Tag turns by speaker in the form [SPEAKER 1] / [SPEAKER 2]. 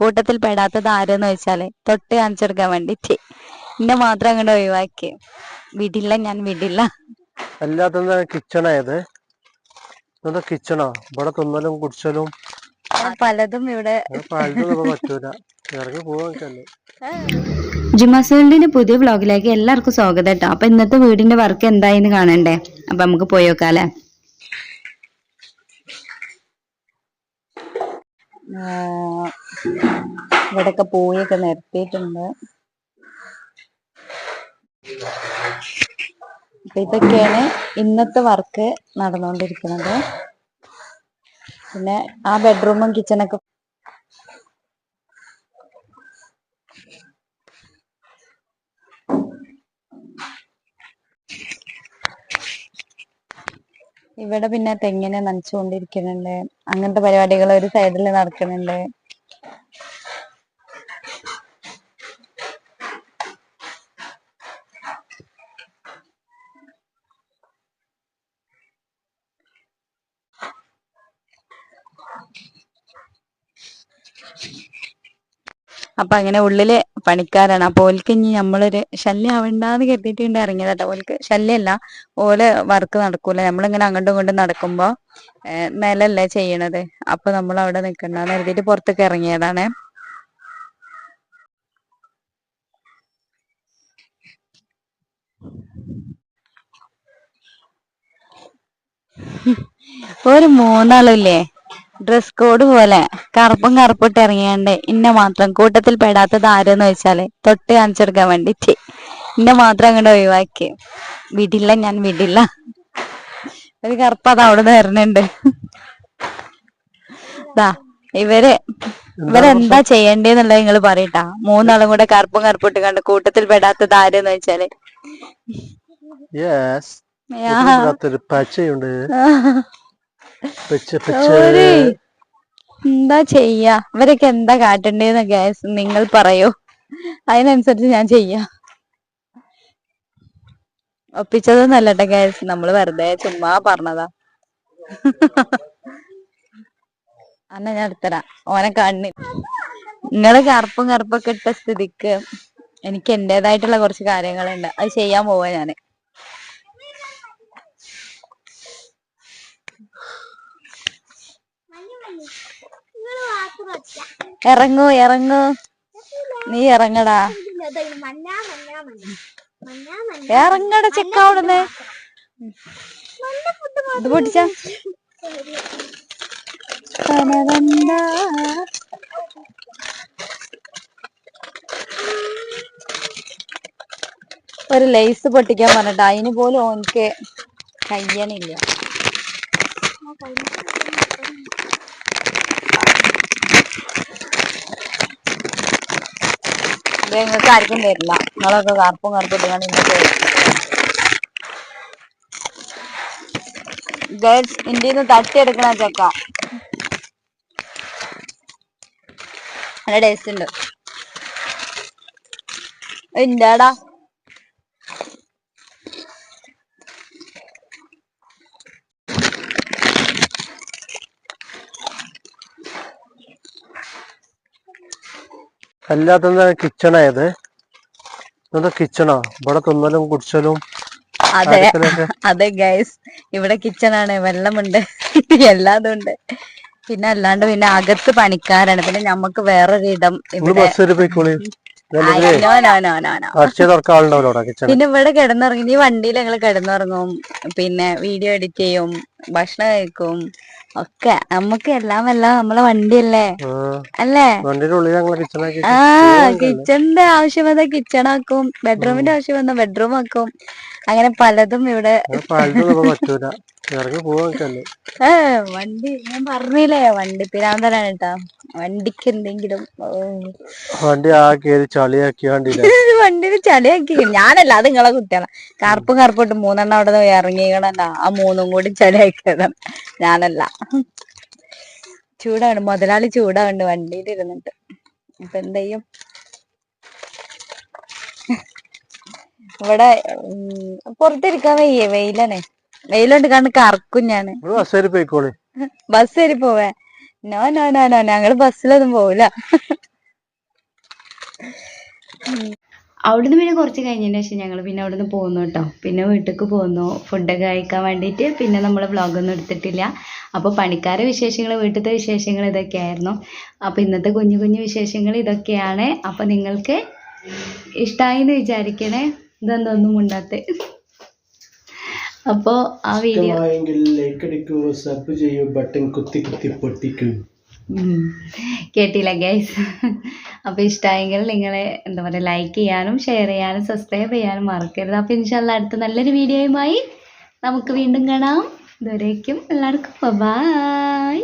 [SPEAKER 1] കൂട്ടത്തിൽ പെടാത്തത് ആരെന്ന് വെച്ചാൽ തൊട്ട് കാണിച്ചെടുക്കാൻ വേണ്ടിട്ട്. എന്നെ മാത്രം അങ്ങോട്ട് ഒഴിവാക്കി. വിടില്ല ഞാൻ വിടില്ല.
[SPEAKER 2] അല്ലാത്ത കിച്ചണാ ഇത് ഇതെന്താ കിച്ചണാ ഇവിടെ തിന്നലും കുടിച്ചലും
[SPEAKER 1] പലതും ഇവിടെ
[SPEAKER 2] പലതും പറ്റൂല. ഇറങ്ങി പോവാൻ
[SPEAKER 1] ജുമാസുകളുടെ പുതിയ വ്ളോഗിലേക്ക് എല്ലാവർക്കും സ്വാഗതം കേട്ടോ അപ്പൊ ഇന്നത്തെ വീടിന്റെ വർക്ക് എന്തായിന്ന് കാണണ്ടേ? അപ്പൊ നമുക്ക് പോയി ഇവിടെയൊക്കെ പോയൊക്കെ നിരത്തിയിട്ടുണ്ട്. അപ്പൊ ഇതൊക്കെയാണ് ഇന്നത്തെ വർക്ക് നടന്നുകൊണ്ടിരിക്കുന്നത് പിന്നെ ആ ബെഡ്റൂമും കിച്ചണൊക്കെ ഇവിടെ പിന്നെ തെങ്ങിനെ നനച്ചുകൊണ്ടിരിക്കുന്നുണ്ട്. അങ്ങനത്തെ പരിപാടികൾ ഒരു സൈഡിൽ നടക്കുന്നുണ്ട്. അപ്പൊ അങ്ങനെ ഉള്ളിൽ പണിക്കാരാണ്. അപ്പൊ ഓൽക്ക് ഇനി നമ്മളൊരു ശല്യം ആവണ്ടാന്ന് കരുതിയിട്ടുണ്ട് ഇറങ്ങിയതാട്ടോ. ഓൽക്ക് ശല്യമല്ല ഓൽ വർക്ക് നടക്കൂല. നമ്മളിങ്ങനെ അങ്ങോട്ടും ഇങ്ങോട്ടും നടക്കുമ്പോ നിലല്ലേ ചെയ്യണത്. അപ്പൊ നമ്മൾ അവിടെ നിക്കണ്ടെന്ന് കരുതിയിട്ട് പുറത്തേക്ക് ഇറങ്ങിയതാണ്. ഒരു മൂന്നാളില്ലേ? ഡ്രസ് കോഡ് പോലെ കറുപ്പും കറുപ്പിട്ട് ഇറങ്ങിയാണ്ട് ഇന്നെ മാത്രം കൂട്ടത്തിൽ പെടാത്തത് ആരെന്ന് വെച്ചാൽ തൊട്ട് കാണിച്ചെടുക്കാൻ വേണ്ടിട്ട്. ഇന്നെ മാത്രം അങ്ങോട്ട് ഒഴിവാക്കി. വിടില്ല ഞാൻ വിടില്ല. ഒരു കറുപ്പ് അത് അവിടെ നിന്ന് വരുന്നുണ്ട് ദാ ഇവർ ഇവരെന്താ ചെയ്യണ്ടേന്നുള്ളത് നിങ്ങൾ പറയട്ടാ. മൂന്നാളും കൂടെ കറുപ്പും കറുപ്പിട്ട് കണ്ട് കൂട്ടത്തിൽ പെടാത്തത് ആരെന്ന്
[SPEAKER 2] വെച്ചാൽ പച്ചയുണ്ട്
[SPEAKER 1] എന്താ ചെയ്യാ? ഇവരൊക്കെ എന്താ കാട്ടണ്ടേന്ന് ഗ്യാസ് നിങ്ങൾ പറയൂ. അതിനനുസരിച്ച് ഞാൻ ചെയ്യാ. ഒപ്പിച്ചതൊന്നല്ല കേട്ടോ ഗ്യാസ് നമ്മൾ വെറുതെ ചുമ്മാ പറഞ്ഞതാ. അന്ന ഞാൻ എടുത്തരാ. ഓനെ കണ്ണി. നിങ്ങൾ കറുപ്പും കറുപ്പൊക്കെ ഇട്ട സ്ഥിതിക്ക് എനിക്ക് എന്റേതായിട്ടുള്ള കുറച്ച് കാര്യങ്ങളുണ്ട്. അത് ചെയ്യാൻ പോവാ ഞാൻ. ഇറങ്ങൂ ഇറങ്ങൂ. നീ ഇറങ്ങടാ. ഇറങ്ങട ചെക്ക അവിടുന്ന്. ഇത് പൊട്ടിച്ച. ഒരു ലേസ് പൊട്ടിക്കാൻ പറഞ്ഞിട്ട് അതിന് പോലും ഓനിക്ക് കയ്യണില്ല. നിങ്ങൾക്ക് ആർക്കും തരില്ല. നിങ്ങളൊക്കെ കറുപ്പും കറുപ്പും ഇട്ടുകൊണ്ട് ഗേൾസ് ഇന്ത്യ തട്ടിയെടുക്കണ ചക്ക. നല്ല ടേസ്റ്റ് ഉണ്ട്. എന്താടാ
[SPEAKER 2] അല്ലാത്ത കിച്ചണാ ഇത് ഇതെന്താ കിച്ചണാ ഇവിടെ തിന്നലും കുടിച്ചലും
[SPEAKER 1] അതെ. അതെ ഗൈസ് ഇവിടെ കിച്ചണാണ് വെള്ളമുണ്ട്. എല്ലാതും ഉണ്ട്. പിന്നെ അല്ലാണ്ട് പിന്നെ അകത്ത് പണിക്കാരാണ്. പിന്നെ ഞമ്മക്ക് വേറൊരു ഇടം
[SPEAKER 2] നിങ്ങൾ
[SPEAKER 1] ഇവിടെ പിന്നെ ഇവിടെ കിടന്നുറങ്ങി. ഈ വണ്ടിയിൽ ഞങ്ങൾ കിടന്നുറങ്ങും. പിന്നെ വീഡിയോ എഡിറ്റ് ചെയ്യും. ഭക്ഷണം കഴിക്കും. ഒക്കെ. നമുക്ക് എല്ലാം എല്ലാം നമ്മളെ വണ്ടിയല്ലേ? അല്ലേ? ആ കിച്ചണിന്റെ ആവശ്യം വന്നാൽ കിച്ചൺ ആക്കും. ബെഡ്റൂമിന്റെ ആവശ്യം വന്നാൽ ബെഡ്റൂം ആക്കും. അങ്ങനെ പലതും ഇവിടെ വണ്ടി ഞാൻ പറഞ്ഞില്ലേ വണ്ടി പിരാന്തരാണ് കേട്ടാ വണ്ടിക്ക് എന്തെങ്കിലും.
[SPEAKER 2] വണ്ടി ആ കയറി ചളിയാക്കി വണ്ടി
[SPEAKER 1] വണ്ടിന് ചളിയാക്കി. ഞാനല്ല അത് നിങ്ങളെ കുട്ടികളാ. കറുപ്പ് കറുപ്പിട്ട് മൂന്നെണ്ണം അവിടെ നിന്ന് ഇറങ്ങിക്കണല്ല ആ മൂന്നും കൂടി ചളിയാക്കിയതാണ് ഞാനല്ല. ചൂടാണ് മുതലാളി ചൂടാവുണ്ട് വണ്ടിയിൽ ഇരുന്നിട്ട് ഇപ്പൊ എന്ത് ചെയ്യും? ഇവിടെ പുറത്തിരിക്കാൻ വയ്യേ. വെയിലാണ്. വെയിലുണ്ട് കണ്ട് കറക്കും
[SPEAKER 2] ഞാൻ ബസ് കയറി
[SPEAKER 1] പോവേ. നോ നോ നോ നോ ഞങ്ങൾ ബസ്സിലൊന്നും പോവില്ല അവിടുന്ന് പിന്നെ കുറച്ച് കഴിഞ്ഞതിന് ശേഷം ഞങ്ങൾ പിന്നെ അവിടുന്ന് പോന്നു കേട്ടോ. പിന്നെ വീട്ടിലേക്ക് പോന്നു. ഫുഡൊക്കെ കഴിക്കാൻ വേണ്ടിയിട്ട് പിന്നെ നമ്മൾ വ്ളോഗൊന്നും എടുത്തിട്ടില്ല. അപ്പോൾ പണിക്കാരെ വിശേഷങ്ങൾ വീട്ടിലത്തെ വിശേഷങ്ങൾ ഇതൊക്കെയായിരുന്നു. അപ്പോൾ ഇന്നത്തെ കുഞ്ഞു കുഞ്ഞു വിശേഷങ്ങൾ ഇതൊക്കെയാണ്. അപ്പോൾ നിങ്ങൾക്ക് ഇഷ്ടമായി എന്ന് വിചാരിക്കണേ ഇതൊന്നും ഉണ്ടാത്തെ അപ്പോൾ ആ വീഡിയോ
[SPEAKER 2] ലൈക്ക് അടിക്കൂ സബ് ചെയ്യൂ ബട്ടൺ കുത്തി കുത്തി പൊട്ടിക്കൂ.
[SPEAKER 1] കേട്ടില്ല ഗൈസ് അപ്പോൾ ഇഷ്ടമായെങ്കിൽ നിങ്ങൾ എന്താ പറയുക ലൈക്ക് ചെയ്യാനും ഷെയർ ചെയ്യാനും സബ്സ്ക്രൈബ് ചെയ്യാനും മറക്കരുത്. അപ്പോൾ ഇൻഷാല്ല അടുത്ത നല്ലൊരു വീഡിയോയുമായി നമുക്ക് വീണ്ടും കാണാം. ഇതുവരേക്കും എല്ലാവർക്കും ബൈ